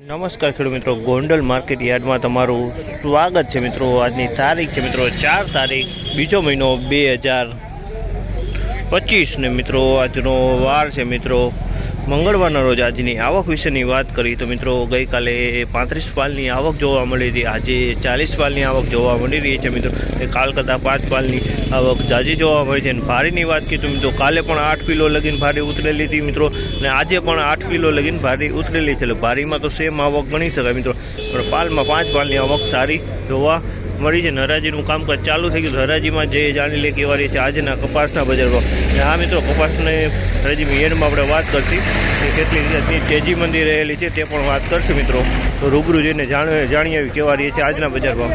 નમસ્કાર ખેડૂત મિત્રો, ગોંડલ માર્કેટ યાર્ડમાં તમારું સ્વાગત છે મિત્રો. આજની તારીખ છે મિત્રો, ચાર તારીખ, બીજો મહિનો બે હજાર પચીસ ને મિત્રો, આજનો વાર છે મિત્રો. મંગળવારના રોજ આજની આવક વિશેની વાત કરી તો મિત્રો ગઈકાલે પાંત્રીસ પાલની આવક જોવા મળી હતી. આજે ચાલીસ પાલની આવક જોવા મળી રહી છે મિત્રો. એ કાલ કરતાં પાંચ પાલની આવક જાજી જોવા મળી છે. અને ભારીની વાત કીધું તો મિત્રો કાલે પણ આઠ કિલો લગીન ભારી ઉતરેલી હતી મિત્રો. અને આજે પણ આઠ કિલો લગીન ભારી ઉતરેલી છે. એટલે ભારીમાં તો સેમ આવક ગણી શકાય મિત્રો. પણ પાલમાં પાંચ પાલની આવક સારી જોવા મળી છે. હરાજીનું કામકાજ ચાલુ થઈ ગયું. હરાજીમાં જે જાણી લે કેવા રહી છે, આજના કપાસના બજારમાં. આ મિત્રો, કપાસને હરાજીમાં એન્ડમાં આપણે વાત કરશી. કે કેટલી રીતની તેજી મંદી રહેલી છે તે પણ વાત કરશું મિત્રો. તો રૂબરૂ જઈને જાણ જાણી આવી કેવા રહીએ છે આજના બજારમાં.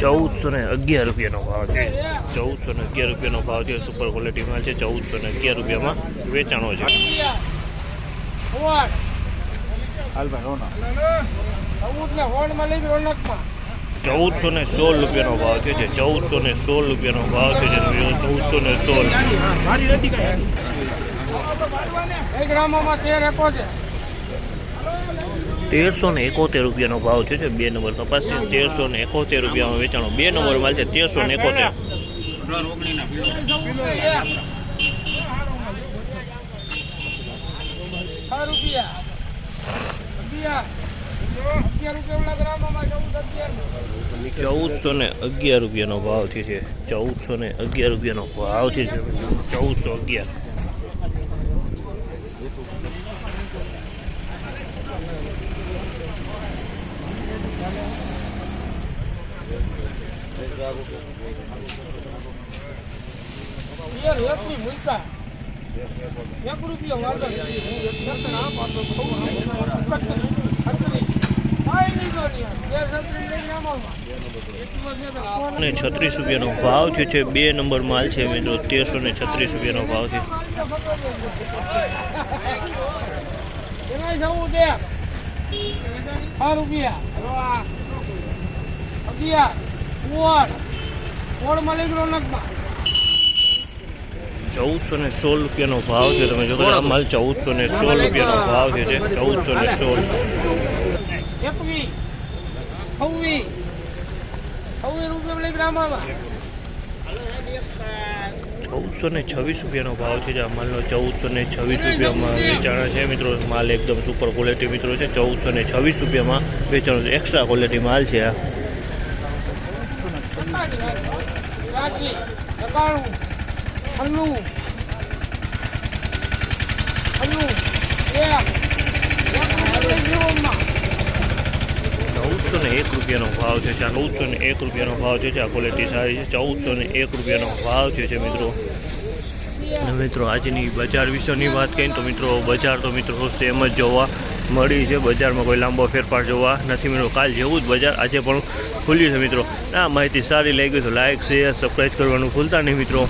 ચૌદસો ને અગિયાર રૂપિયાનો ભાવ છે. ચૌદસો ને અગિયાર રૂપિયાનો ભાવ છે. સુપર ક્વોલિટીમાં છે. ચૌદસો ને અગિયાર રૂપિયામાં વેચાણો છે. ચૌદસો ને સોળ રૂપિયાનો ભાવ છે. ચૌદસો ને સોળ રૂપિયાનો ભાવ છે. ચૌદસો ને સોળ. તેરસો ને એકોતેર રૂપિયાનો ભાવ છે. જે બે નંબર કપાસ છે. તેરસો ને એકોતેર રૂપિયામાં વેચાણો. બે નંબર માલ છે. તેરસો ને એકોતેર ચૌદસો ને અગિયાર. રૂપિયાનો ભાવ છે. જે ચૌદસો ને અગિયાર રૂપિયાનો ભાવ છે. જે ચૌદસો અગિયાર. એક રૂપિયા વાંધો ને છત્રીસ રૂપિયાનો ભાવ થયો છે. બે નંબર માલ છે મિત્રો. તેરસો ને છત્રીસ રૂપિયાનો ભાવ થયો રૂપિયા અગિયાર ઓળ ઓળ લઈ ગયો નગમાં ચૌદસો ને સોળ રૂપિયાનો ભાવ છે તમે જો આ માલ ચૌદસો ને સોળ રૂપિયાનો ભાવ છે જે ચૌદસો ને સોળ ચૌદસો ને છવ્વીસ રૂપિયાનો ભાવ છે જે આ માલનો ચૌદસો ને છવ્વીસ રૂપિયામાં વેચાણ છે મિત્રો માલ એકદમ સુપર ક્વોલિટી મિત્રો છે ચૌદસો ને છવ્વીસ રૂપિયામાં વેચાણ છે એક્સ્ટ્રા ક્વોલિટી માલ છે આ છન્નું છન્નું ચૌદસો ને એક રૂપિયાનો ભાવ છે આ ચૌદસો ને એક રૂપિયાનો ભાવ છે આ ક્વોલિટી સારી છે, ચૌદસો ને એક રૂપિયાનો ભાવ છે મિત્રો. મિત્રો, આજની બજાર વિશેની વાત કરીએ તો મિત્રો, બજાર તો મિત્રો સેમ જ જોવા મળી છે. બજારમાં કોઈ લાંબો ફેરફાર જોવા નથી મિત્રો કાલ જેવું જ બજાર આજે પણ ખુલ્યું છે, મિત્રો. આ માહિતી સારી લાગી તો લાઇક શેર સબસ્ક્રાઈબ કરવાનું ભૂલતા નહીં, મિત્રો.